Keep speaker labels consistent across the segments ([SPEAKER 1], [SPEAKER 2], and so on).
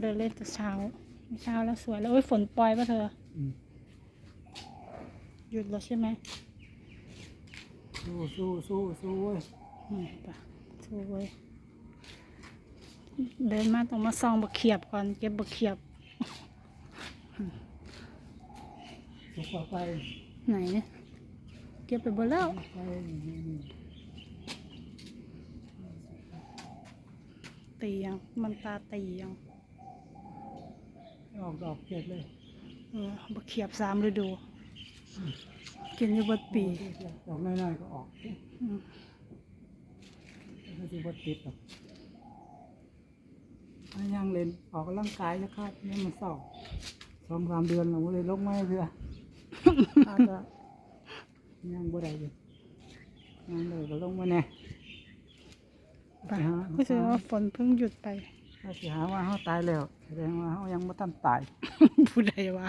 [SPEAKER 1] เดินเล่นแต่เช้า เช้าแล้วสวยแล้วโอ้ยฝนปล่อยป่ะเธอ
[SPEAKER 2] อืม
[SPEAKER 1] หยุดแล้วใช่ไหม
[SPEAKER 2] สู้สู้สู้สู้เว้ย
[SPEAKER 1] อืมไปสวยเดินมาต้องมาซองบักเขียบก่อนเก็บบักเขียบ
[SPEAKER 2] สู้ต่อไป
[SPEAKER 1] ไหนเก็บไปหมดแล้ว
[SPEAKER 2] ไปนี่นี่
[SPEAKER 1] ตียังมันตาตียัง
[SPEAKER 2] ออกดอกเก็ดเลย
[SPEAKER 1] เออบักเขียบสามฤดู กินอยู่เบดปี
[SPEAKER 2] ดอกน้อยๆก็ออก
[SPEAKER 1] อืม
[SPEAKER 2] ไม่ใช่ว่าติดหรอกถ้ายังเล่นออกกำลังกายนะครับนี่มันเศร้าสองสามเดือนเราเลยลงไม้เพื่ออาจจะยังบ่ได้อยู่ยังเลยก็ลงมาแน่
[SPEAKER 1] ไปก็คือว่าฝนเพิ่งหยุดไป
[SPEAKER 2] ถ้าสิหาว่าเขาตายแล้ว แสดงว่าเขายังไม่ทันตาย
[SPEAKER 1] ผู้ใดว่า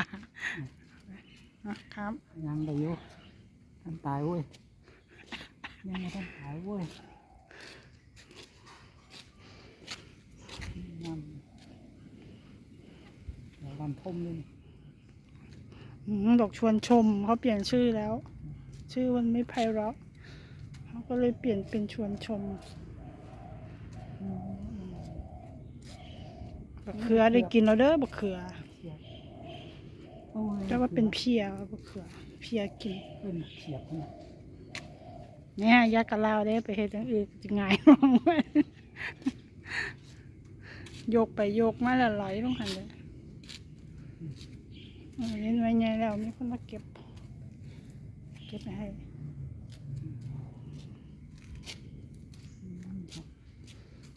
[SPEAKER 1] ครับ
[SPEAKER 2] ยังได้อยู่ทันตายเว้ยยังไม่ทันตายเว้ยนั่นเดี๋ยววันทมเลย
[SPEAKER 1] อืมดอกชวนชมเขาเปลี่ยนชื่อแล้ว ชื่อมันไม่ไพเราะเขาก็เลยเปลี่ยนเป็นชวนชม บักเขือได้กินแล้วเด้อบักเขือ
[SPEAKER 2] เขียดโอ้ย
[SPEAKER 1] แต่ว่าเป็นเพียบักเขือเพียกิน
[SPEAKER 2] เป็นเขียดนะ
[SPEAKER 1] เนี่ยยากะลาวได้ไปเฮ็ดอย่างอื่นจะง่ายมองไว้โยกไปโยกมาแล้วไหลลงหันเลยอันนี้หน่วยใหญ่แล้วมีคนมาเก็บ เก็บไปให้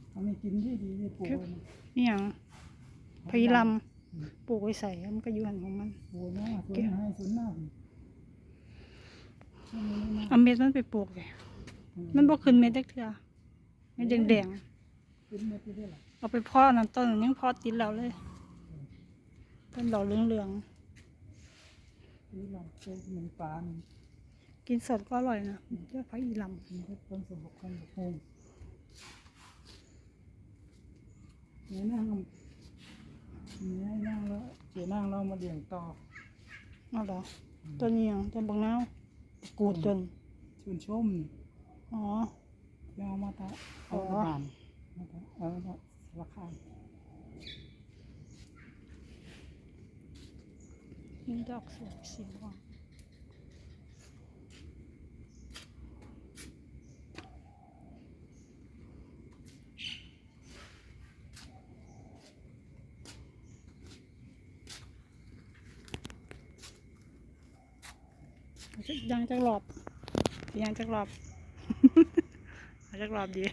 [SPEAKER 2] เขาไม่กินที่ดีที่ปลูกไว้นะ
[SPEAKER 1] นี่หยัง พยลำปลูกไว้ใส่มันก็อยู่หันของมัน
[SPEAKER 2] ปลูกนะสวนให้สวนหน้าผมไม่ไม่ไม่
[SPEAKER 1] เอาเม็ดมันไปปลูกเลยมันบ่ขึ้นเม็ดเด็กเถื่อเม็ดแดง
[SPEAKER 2] กินเม็ดไปได้หรอ
[SPEAKER 1] ๆเอาไปเพาะน้ำต้นยังเพาะติดแล้วเลยต้นดอกเหลือง
[SPEAKER 2] นี่เราเจอเหมือนปลาเนี่ย
[SPEAKER 1] ๆกินสดก็อร่อยนะยอดพระอีล
[SPEAKER 2] มั มาเลี้ยงต่อำ
[SPEAKER 1] เอาเหรอต้นนี้หยังต้นบักนาวกูดต้น
[SPEAKER 2] ชื่นชม
[SPEAKER 1] อ๋อ
[SPEAKER 2] ยาวมาตะเอา
[SPEAKER 1] อ๋อ
[SPEAKER 2] ตะบานมาตะเอาตะสารคาม
[SPEAKER 1] นี่ดอกสวยสีม่วง เอาจักยังจักรอบยังจักรอบเอาจักรอบดี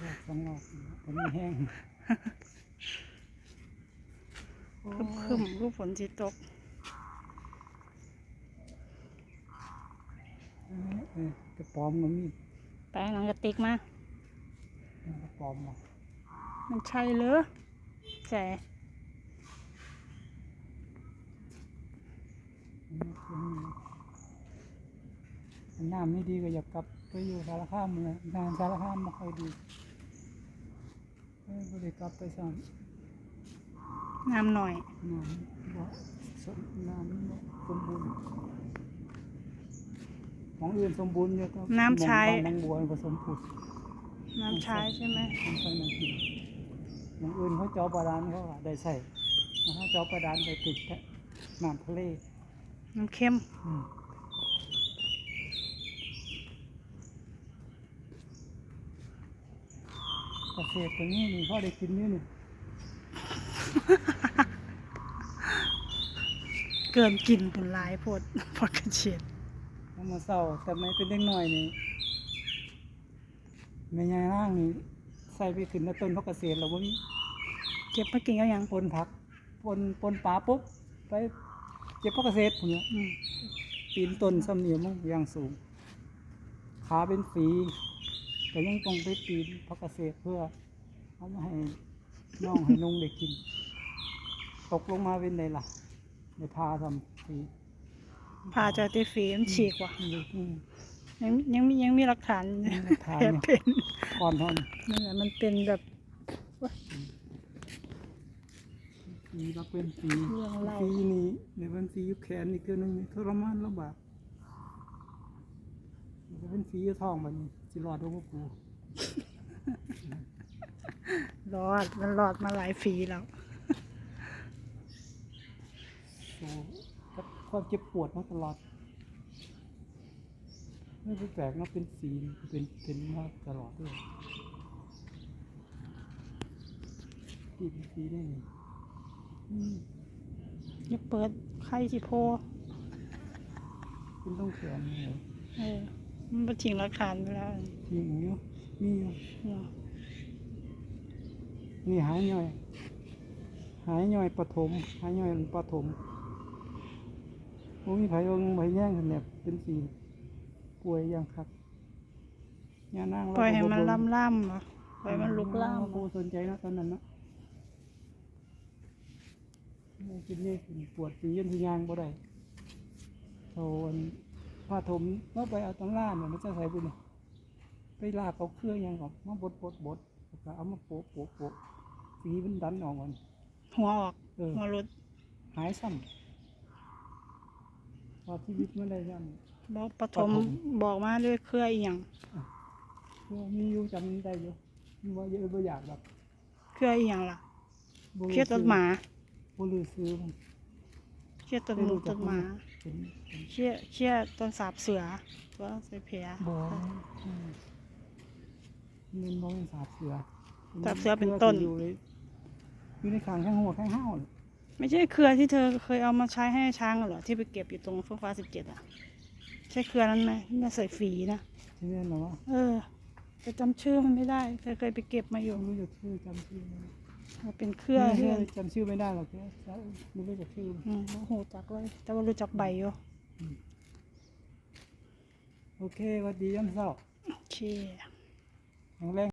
[SPEAKER 2] รอบสองรอบผมมีแห้งโอ้
[SPEAKER 1] ครึมๆรูปฝนสิตก
[SPEAKER 2] เออเออกระป๋อมก็มี
[SPEAKER 1] ไปหนังกระติกมา
[SPEAKER 2] กระป๋อมอะ
[SPEAKER 1] มันใช่เหรือใส่
[SPEAKER 2] น้ำไม่ดีก็อยากกลับไปอยู่สารคามเลยงานสารคามไม่ค่อยดีเออก็เลยกลับไปสั่ง
[SPEAKER 1] น้ำหน่อย
[SPEAKER 2] น้ำบ่สมน้ำบ่สมบูรณ์ของอื่นสมบูรณ์อยู่ก็
[SPEAKER 1] น้ำใช้
[SPEAKER 2] บางบัวผสมผุด
[SPEAKER 1] น้ำใช้ใช่ไหม
[SPEAKER 2] น้ำใช้น้ำกินอย่างอื่นเขาเจาะบาดาลเขาอะได้ใส่เขาเจาะบาดาลไปติดแค่น้ำทะเล
[SPEAKER 1] น้ำเข้ม
[SPEAKER 2] อืม เกษตรตรงนี้นี่เขาได้กินนี่นี่
[SPEAKER 1] เกินกินผลลายโพดพอดกระเฉียด
[SPEAKER 2] น้ำมาเศร้าแต่ไม่เป็นเด็กน้อยนี่แม่ยายร่างนี่ใส่ไปขึ้นในต้นพักเกษตรแล้วบ่มี
[SPEAKER 1] เก็บมากินก็ยัง
[SPEAKER 2] ปนผักปนปนปลาปุ๊บไปเก็บพักเกษตรผมเนี่ย
[SPEAKER 1] อืม
[SPEAKER 2] ปีนต้นสำเนียงอย่างสูง ขาเป็นฝี แต่ยังต้องไปปีนพักเกษตรเพื่อเอามาให้น้องให้นุ่งได้กิน ตกลงมาเป็นไงล่ะในพาทำฝี
[SPEAKER 1] พาเจอตีฟีมันฉีกว่ะ
[SPEAKER 2] อืม
[SPEAKER 1] ยังยังมียังมีหลักฐาน
[SPEAKER 2] มีหลักฐาน
[SPEAKER 1] แผล
[SPEAKER 2] เนี่ย
[SPEAKER 1] เป็น
[SPEAKER 2] ก่อนทอน
[SPEAKER 1] นั่นแหละมันเป็นแบบ
[SPEAKER 2] ฝีรักเป็นฝี
[SPEAKER 1] เรื่องเล่า
[SPEAKER 2] ฝีนี่ในเป็นฝีอยู่แขนนี่เกินหนึงนี่ทรมานลำบากมันจะเป็นฝีอยู่ท้องมัน สิรอดบ่กู
[SPEAKER 1] รอดมันรอดมาหลายฝีแล้ว
[SPEAKER 2] โอ้กับความเจ็บปวดมาตลอด ไม่เป็นแปลกเนาะเป็นฝีเป็นเป็นมาตลอดด้วยฝีเป็นฝีได้นี่อืม
[SPEAKER 1] อย่าเปิดไข่สิโพ
[SPEAKER 2] เป็นต้องแขนนี่เหรอ
[SPEAKER 1] เออ มันไปทิ้งหลักฐานไปแล้ว
[SPEAKER 2] มีอยู่มีอยู่
[SPEAKER 1] เนาะ
[SPEAKER 2] นี่หายย่อย หายย่อยปฐมหายย่อยปฐมโอ้มีไผองไผแย่งกันเนี่ยเป็นสีป่วยอย่างครับยานั่ง
[SPEAKER 1] ปล่อยให้มัน
[SPEAKER 2] บ่เบิ่ง
[SPEAKER 1] ล่ำล่ำๆเหรอปล่อยมันลุกล่ำ
[SPEAKER 2] โอ้สนใจนะตอนนั้นนะนี่กินนี่กินปวดสียันทียางบ่ได้โทน ผ้าถมเมื่อไปเอาตำราเนี่ยมันจะใส่บุญเนี่ยไปลากเอาเครื่องยางก่อนมาบดบดบดแล้วก็เอามาโปะโปะโปะสีมันดันออกก่อน
[SPEAKER 1] หัวออก
[SPEAKER 2] เออ
[SPEAKER 1] หัวรุด
[SPEAKER 2] หายซ้ำพอชีวิตไม่ได้ย้ำ
[SPEAKER 1] บอกปฐม
[SPEAKER 2] ปฐม
[SPEAKER 1] บอกมาด้วยเครืออีหยัง
[SPEAKER 2] คือมีอยู่จำได้อยู่มีว่าเยอะบ่อยากแบบ
[SPEAKER 1] เครืออีหยังล่ะ
[SPEAKER 2] บ่
[SPEAKER 1] เครือต้นหมา
[SPEAKER 2] บ่ลือซื้อมัน
[SPEAKER 1] เครือต้นหมูต้นหมา
[SPEAKER 2] เป็นเป็น
[SPEAKER 1] เครือเครือต้นสาบเสือ ตัวใส่แผล
[SPEAKER 2] บ่อืมมันบ่เป็นสาบเสือ
[SPEAKER 1] สาบเสือเป็นต้น
[SPEAKER 2] อยู่ในอยู่ในขางข้างหัวข้างห้าวน่ะ
[SPEAKER 1] ไม่ใช่เครือที่เธอเคยเอามาใช้ให้ช้างเหรอที่ไปเก็บอยู่ตรงเฟื่องฟ้าสิบเจ็ดอะใช่เครือนั้นไหมที่มันใส่ฝีนะ
[SPEAKER 2] ใช่ไหมเนาะ
[SPEAKER 1] เออแต่จำชื่อมันไม่ได้เธอเคยไปเก็บมาอยู่
[SPEAKER 2] ไม่รู้จักชื่อจำชื่อไม่ได้
[SPEAKER 1] มัน เป็นเครือ
[SPEAKER 2] ไม่
[SPEAKER 1] ที่
[SPEAKER 2] รู้จำชื่อไม่ได้หรอกแค่ไม่รู้จักชื่อ
[SPEAKER 1] อืมโอ้โหจักเลย แต่ว่ารู้จักใบอยู่
[SPEAKER 2] โอเคหวัดดียามเช้า
[SPEAKER 1] โอเค
[SPEAKER 2] แข็งแรง